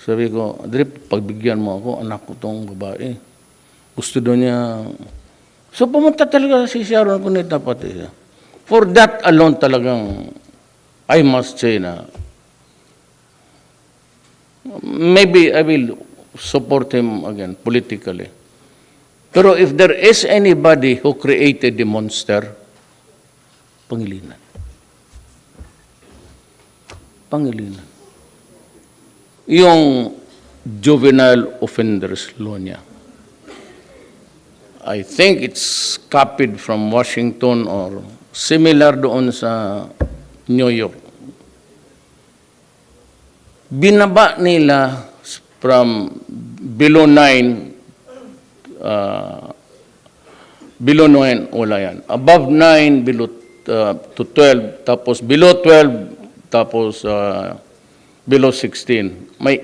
Sabi ko, Drip, pagbigyan mo ako, anak ko tong babae. Gusto daw niya. So pumunta talaga si Sharon Cuneta pati. For that alone talagang, I must say na, maybe I will support him again politically. Pero if there is anybody who created the monster, Pangilinan. Pangilinan. Yung juvenile offenders law niya. I think it's copied from Washington or similar doon sa New York. Binaba nila from below 9 uh, below 9 wala yan. Above 9 below uh, to 12 tapos below 12 tapos uh, below 16 may